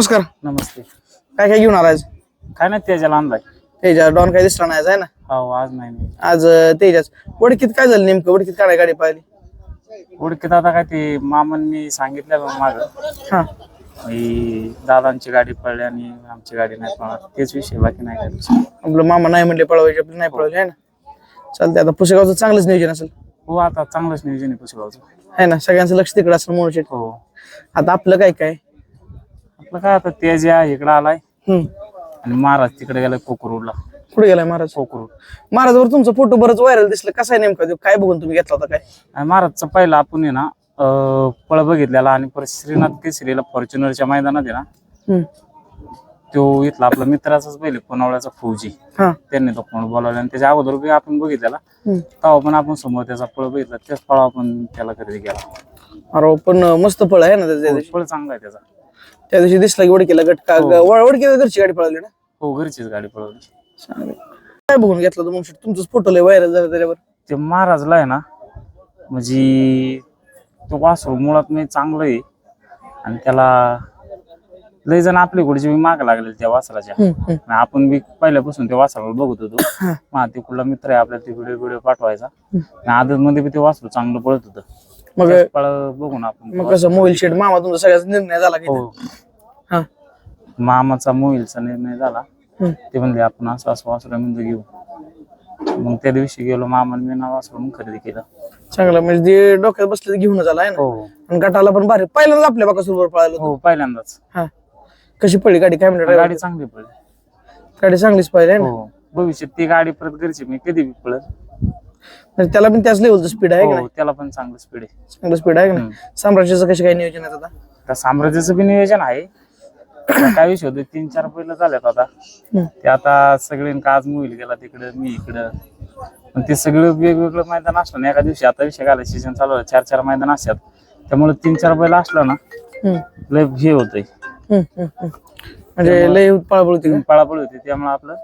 नमस्कार. नमस्ते. काय काय घेऊन आलाय काय नाही त्याच्याला आणलाय. तेजा डॉन काय दिसला नाही आहे ना. हो आज नाही नाही. आज तेजाच. वडकीत काय झालं नेमकं? वडकीत काढाय गाडी पाहिली. उडकीत आता काय ते मामांनी सांगितलं माग. हा. दादांची गाडी पडली आणि आमची गाडी नाही पडणार तेच विषय बाकी नाही काय. आपलं मामा नाही म्हणले पळवायचे आपलं नाही पळवले आहे ना? चालतंय आता पुसेगावचं चांगलंच नियोजन असेल. हो आता चांगलंच नियोजन आहे पुसेगावचं. आहे ना? सगळ्यांचं लक्ष तिकडे असेल म्हणून हो. आता आपलं काय काय? आपलं काय आता तेज आहे इकडं आलाय. हम्म. आणि महाराज तिकडे गेलाय कोकरूडला कुठे गेलाय महाराज? कोकरूड महाराजवर तुमचा फोटो बरंच व्हायरल दिसलं. कसा आहे नेमका? तो? काय बघून तुम्ही घेतला होता काय? आणि महाराजचा पहिला आपण आहे ना अं, पळ बघितलेला आणि परत श्रीनाथ केसरीला फॉर्च्युनरच्या मैदानात आहे ना हम्म. तो इथला आपला मित्राचाच पहिले पुनावळ्याचा फौजी. हा. त्यांनी तो फोन बोलावला आणि त्याच्या अगोदर बी आपण बघितलेला. हम्म. तेव्हा पण आपण समोर त्याचा फळ बघितला त्याच फळ आपण त्याला खरेदी केला. अरे पण मस्त पळ आहे ना त्या त्या दिवशी. फळ चांगला आहे त्याचा. त्या दिवशी दिसला की वडकीला गटका वडकीला घरची गाडी पळवली ना? हो घरचीच गाडी पळवली चांगलं. काय बघून घेतला तो मग तुमचाच फोटो लय व्हायरल झाला त्याच्यावर. ते महाराजला आहे ना म्हणजे तो वासरू मुळात म्हणजे चांगलं आहे. आणि त्याला लय जण आपली बी माग लागले त्या वासराच्या. हम्म, हम्म. आणि आपण बी पहिल्यापासून त्या वासराला बघत होतो. हा. हा ते कुठला मित्र आहे आपल्याला ते व्हिडिओ व्हिडिओ पाठवायचा. आणि आदत मध्ये बी ते वासरू चांगलं पळत होतं. मग फळ बघून आपण मग कसं मोबाईल शेड मामा तुमचा सगळ्याचा निर्णय झाला की हो. हा. मामाचा मोबाईलचा निर्णय झाला. हम्म. ते म्हणले आपण असं असं वासरू म्हणजे घेऊ. मग त्या दिवशी गेलो मामाने मी नाव वासरू मग खरेदी केलं. चांगलं म्हणजे डोक्यात बसले घेऊन झाला आहे ना? हो. आणि गटाला पण भारी. पहिल्यांदा आपल्या बाका सुरुवात पळायला. हो पहिल्यांदाच. हा. कशी पडली गाडी? काय म्हणते गाडी चांगली पडली गाडी चांगलीच पाहिजे ना? हो. भविष्यात ती गाडी परत घरची मी कधी बी पळत म्हणजे त्याला पण त्याच लेवलचं स्पीड आहे का हो त्याला पण चांगलं स्पीड आहे. चांगलं स्पीड आहे का. नाही? साम्राज्याचं कशी काय नियोजन आहे आता? त्या साम्राज्याचं बी नियोजन आहे. आता काय विषय होतं तीन चार पहिलं झाल्यात आता. हम्म. ते आता सगळे आज मोबाईल गेला तिकडं मी इकडं. पण ते सगळं वेगवेगळं मैदान असलं ना एका दिवशी आता विषय घाला सीझन चालू आहे चार चार मैदान असतात त्यामुळे तीन चार बैल असलं ना हम्म. लय हे होतंय. हम्म, हम्म, हम्म. म्हणजे लय पळापळ होती का? पळापळ होती त्यामुळे आपलं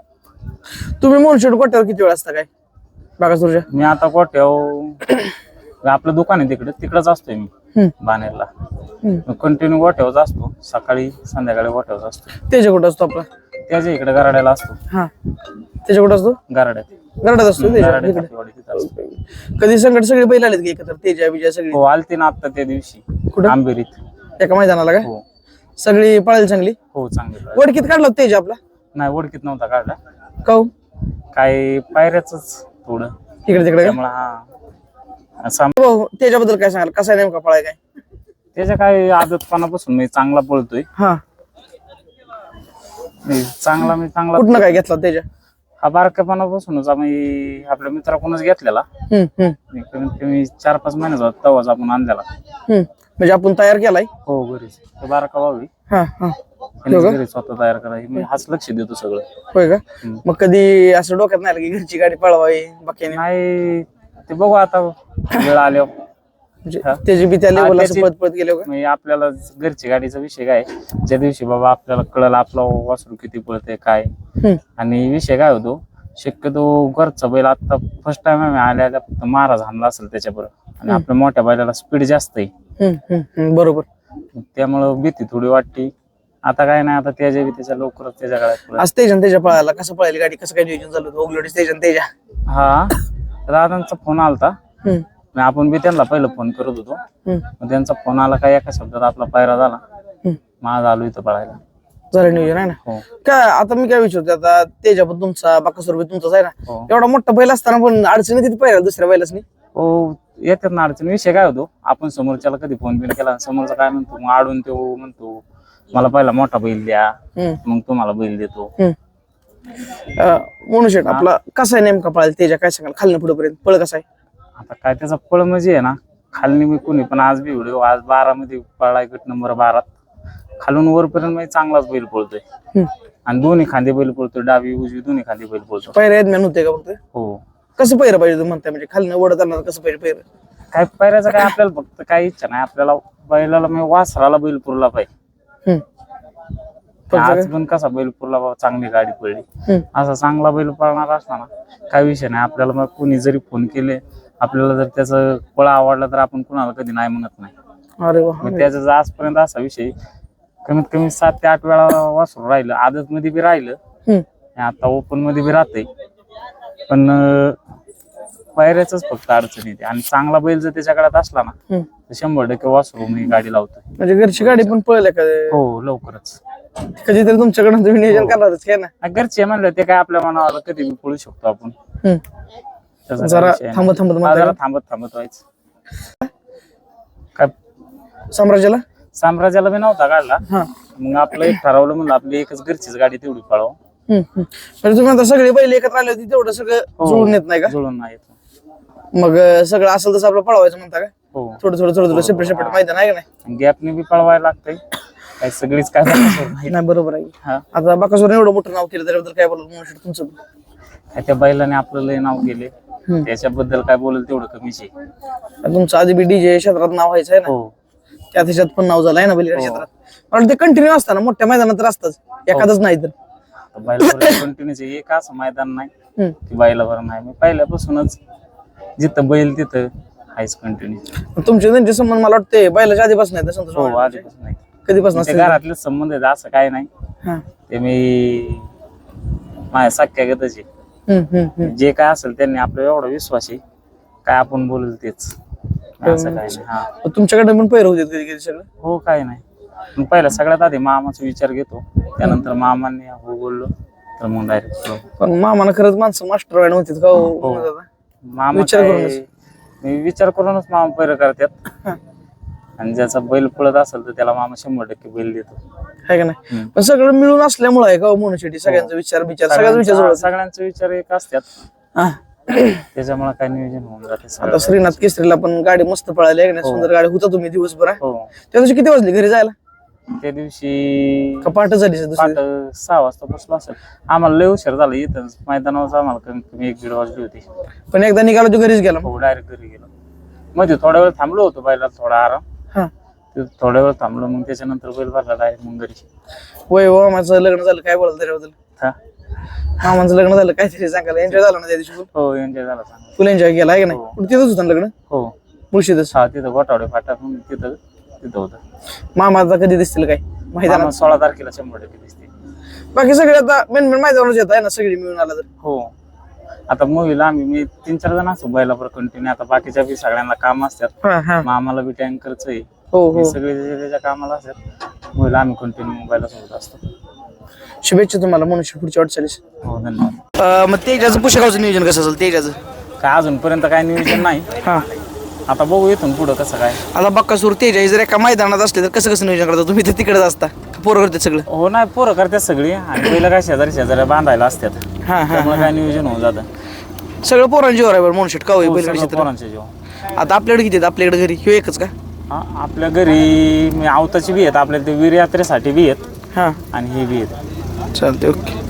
तुम्ही मोन शेड गोट्यावर किती वेळ असता काय? बागासूरच्या मी आता गोठ्याव आपलं दुकान आहे तिकडे. तिकडच असतोय मी. बानेरला. कंटिन्यू गोठ्यावरच असतो. सकाळी संध्याकाळी गोठ्यावरच असतो. त्याच्या कुठं असतो आपला? त्याच्या इकडे गराड्याला असतो. हा. त्याच्या कुठं असतो? गराड्यात. गराड्यात असतो. कधी संकट सगळे बैल आलेत की एकत्र? तेजा विजय सगळी? हो आलते ना आता त्या दिवशी. कुठं? आंबेरीत. एका मैदानाला काय हो. सगळी पळायला चांगली? हो चांगले वडकीत काढला तेजा आपला? नाही ओळखीत नव्हता काढला. काय पायऱ्याच थोडं. इकडे तिकडे त्यामुळे हा. साम- भाऊ, त्याच्याबद्दल काय सांगाल? कसा आहे नेमका पळाय काय? त्याच्या काय आदतपणापासून मी चांगला पळतोय. हा. मी चांगला मी चांगला कुठनं काय घेतला तेजा हा बारकापणापासूनच आम्ही आपल्या मित्राकडूनच घेतलेला. हम्म हम्म. मी कमीत कमी चार पाच महिन्याचा होता तेव्हाच आपण आणलेला. हम्म. म्हणजे आपण तयार केलाय? हो घरीच. तो बारका व्हावी हा हा. घरी स्वतः तयार करायची मी हाच लक्ष देतो सगळं. होय का? हम्म. मग कधी असं डोक्यात नाही आलं की घरची गाडी पळवावी बाकी नाही ते बघू आता. वेळ आल्यावर. म्हणजे हा. त्याची बी त्या लेवलला असं त्याची- पळत पळत गेलो का? म्हणजे आपल्याला घरची गाडीचा विषय काय? ज्या दिवशी बाबा आपल्याला कळलं आपला वासरू किती पळते काय? हम्म. आणि विषय काय होतो? शक्यतो घरचा बैल आता फर्स्ट टाइम आम्ही आल्या फक्त महाराज आणला असेल त्याच्याबरोबर. आणि आपल्या मोठ्या बैलाला स्पीड जास्त आहे. हम्म, हम्म, हम्म, बरोबर. त्यामुळं भीती थोडी वाटते. आता काय नाही आता त्याच्या बी त्याच्या लवकरच त्याच्या गाड्यात आज तेजन तेजा पळायला कसं पळायली गाडी? कसं काय नियोजन चालू होतं? तेजन तेजा. हा. दादांचा फोन आलता. हम्म, आणि आपण बी त्यांना पहिलं फोन करत होतो. हम्म, मग त्यांचा फोन आला काय एका शब्दात आपला पायरा झाला. हम्म. माझा आलो इथं पळायला. झालं नियोजन आहे ना? हो. काय आता मी काय विचारतो आता तेजा पण तुमचा बाकासूर बी तुमचाच आहे ना? हो. एवढा मोठा बैल असताना पण अडचणी किती पाहिजे दुसऱ्या बैलासनी? हो येतात ना अडचण. विषय काय होतो? आपण समोरच्याला कधी फोन बिन केला? समोरचा काय म्हणतो? मग आडून तो म्हणतो मला पहिला मोठा बैल द्या हम्म, मग तुम्हाला बैल देतो. मोनू शेट आपला कसा आहे नेमका पळायला तेजा काय सांगाल खाल्लं पुढे पर्यंत पळ कसा आहे? आता काय त्याचा पळ म्हणजे आहे ना खालनी मी कोणी पण आज बी व्हिडिओ आज बारा मध्ये पळाय गट नंबर बारात. खालून वरपर्यंत म्हणजे चांगलाच बैल पळतोय. हम्म. आणि दोन्ही खांदे बैल पळतोय डावी उजवी दोन्ही खांदे बैल पळतो पहिऱ्या मॅन होते का फक्त? हो. कसं पहिरं पाहिजे तुम्ही म्हणताय म्हणजे खाली ओढत आणणार कसं पाहिजे पहिरं? काय पायऱ्याचं काय आपल्याला फक्त काही इच्छा नाही आपल्याला बैलाला म्हणजे वासराला बैल पुरला पाहिजे. आज पण कसा बैल पुरला बाबा चांगली गाडी पडली. असा चांगला बैल पळणार असला ना काही विषय नाही. आपल्याला मग कोणी जरी फोन केले आपल्याला जर त्याचं पळ आवडला तर आपण कुणाला कधी नाही म्हणत नाही. अरे मग त्याचा आजपर्यंत असा विषय कमीत कमी सात ते आठ वेळा वासरू राहिलं आदत मध्ये बी राहिलं. आता ओपनमध्ये बी राहतंय. पण पायऱ्याच फक्त अडचण येते. आणि चांगला बैल जर त्याच्या गळ्यात असला ना हम्म. तर शंभर टक्के वासरू मी गाडी लावतोय. म्हणजे घरची गाडी पण पळल्या का? हो लवकरच. कधीतरी तुमच्याकडून तुम्ही नियोजन करणारच काय ना? आणि घरचे म्हणलं ते काय आपल्या मनावर कधी बी पळू शकतो आपण. हम्म. त्याचा काय जरा विषय नाही. थांबत थांबत हा, म्हणताय जरा थांबत थांबत व्हायचं. काय? का? साम्राज्याला? साम्राज्याला बी नव्हता काढला हा. मग आपलं एक ठरवलं म्हणलं आपली एकच घरचीच गाडी तेवढी पळव. हम्म, हम्म. म्हणजे तुम्ही आता सगळे बैल एकत्र आले होते तेवढं सगळं हो. जुळून येत नाही का? जुळून नाही येत. मग सगळं असेल तसं आपलं पळवायचं म्हणता का हो. थोडं थोडं थोडं थोडं सेपरेट सेपरेट मैदान आहे का नाही? गॅपने बी पळवायला लागतंय. काय सगळीच काय बाकासूर नाही नाही बरोबर आहे. हा. आता बाकासोर एवढं मोठं नाव केलं त्याच्याबद्दल काय बोलत म्हणू शकतो तुमचं? काय त्या बैलाने आपलं लय नाव केले हम्म. त्याच्याबद्दल काय बोलेल तेवढं कमीच आहे. आता तुमचं आधी बी डीजे क्षेत्रात नाव व्हायचं आहे ना? हो. त्या त्याच्यात पण नाव झालं आहे ना बलिराज क्षेत्रात? मला ते कंटिन्यू असतं ना मोठ्या मैदानात तर असतंच. एखादंच नाही तर. बैलावर कंटिन्यूच एक असं मैदान नाही हम्म. की बैलावर नाही. मी पहिल्यापासूनच जिथं बैल तिथं आहेच कंटिन्यू तुमचे त्यांचे संबंध मला वाटते बैलाच्या आधीपासून आहेत ना संतोष हो मामाचे? आधीपासून नाही कधीपासून ते असते घरातले संबंध आहेत असं काय नाही. हा. ते मी माझ्या सख्या गतच आहे हम्म, हम्म, हम्म. जे काय असेल त्यांनी आपला एवढा विश्वास आहे काय आपण बोलल तेच. असं काय नाही हा. मग तुमच्याकडे पण पैर होते कधी कधी सगळं? हो काय नाही. पहिला सगळ्यात आधी मामाचा विचार घेतो. त्यानंतर मामाने हो बोललो तर मग डायरेक्ट पण मामानं खरंच माणसं मास्टर होती का हो? हो. दादा? मामा विचार काय- करूनच. मी विचार करूनच मामा पैर करतात हा. आणि ज्याचा बैल पळत असेल तर त्याला मामा शंभर टक्के बैल देतो आहे का नाही हम्म. पण सगळं मिळून असल्यामुळे आहे का मोनोशिटी सगळ्यांचा विचार विचार सगळ्याच विचार सगळ्यांचा जुळत. सगळ्यांचे विचार एक असतात हा. त्याच्यामुळे काय नियोजन होऊन जाते आता सगळं. श्रीनाथ केसरीला पण गाडी मस्त पळाली आहे का नाही सुंदर गाडी होता तुम्ही दिवसभर हा? हो त्या दिवशी किती वाजली घरी जायला त्या दिवशी का पहाट झाली दुसरी? पाठ सहा वाजता पोचलो असेल. आम्हाला लय उशीर झाला इथं. मैदानावर आम्हाला कमीत कमी एक दीड वाजली होती. पण एकदा निघालो तू घरीच गेला मग. हो डायरेक्ट घरी गेलो. मध्ये थोडा वेळ थांबलो होतो बैला थोडा आराम. हा. ते थोडा वेळ थांबलो मग त्याच्यानंतर बैल भरला डायरेक्ट मग घरी. वय हो माझं लग्न झालं. काय बोलाल त्याच्याबद्दल? हा. मामाचं लग्न झालं. काहीतरी सांगायला एन्जॉय झाला ना त्या दिवशी हो एन्जॉय झाला चांगला. फुल एन्जॉय केला आहे का नाही? हो. तिथंच होतं ना लग्न? हो. मुळशीतच? हा तिथं गोटावडे फाटा म्हणून तिथं तिथं होतं. मामा आता कधी दिसतील काय? मैदानात सोळा तारखेला शंभर टक्के दिसते बाकी सगळे आता मेन मेन मैदानावरच येत आहे ना सगळी मिळून आला तर? हो. आता मूवीला आम्ही मी तीन चार जण असतो बैलावर कंटिन्यू आता बाकीच्या बी सगळ्यांना काम असतात. हा हा. मामाला बी टँकरच आहे. हो हे. हो सगळे जे त्याच्या कामाला असतात मूवीला आम्ही कंटिन्यू मोबाईला सोबत असतो. शुभेच्छा तुम्हाला मनुष्य पुढच्या वाटचालीस. हो धन्यवाद. मग तेजाचं पुस्तकाचं नियोजन कसं असेल? तेजाचं? काय अजूनपर्यंत काय नियोजन नाही. हा. आता बघू इथून पुढं कसं काय. आता बक्कासूर तेजा हे जर एका मैदानात असले तर कसं कसं नियोजन करता तुम्ही? तर तिकडेच असता. पोरं करते सगळं. हो नाही पोरं करतात सगळी. आणि पहिलं काय शेजारी शेजारी बांधायला असतात. हा हा त्यामुळे काय नियोजन होऊन जातं. सगळं पोरांची वर आहे बरं मनुष्य का होई बैलगाडी सगळं क्षेत्र पोरांचे जेवण आता आपल्याकडे किती आहेत? आपल्याकडे घरी ह्यो एकच का? हा आपल्या घरी मी आवताची बी आहेत. आपल्या ते वीर यात्रेसाठी बी आहेत. हा. आणि हे बी आहेत. चालते ओके.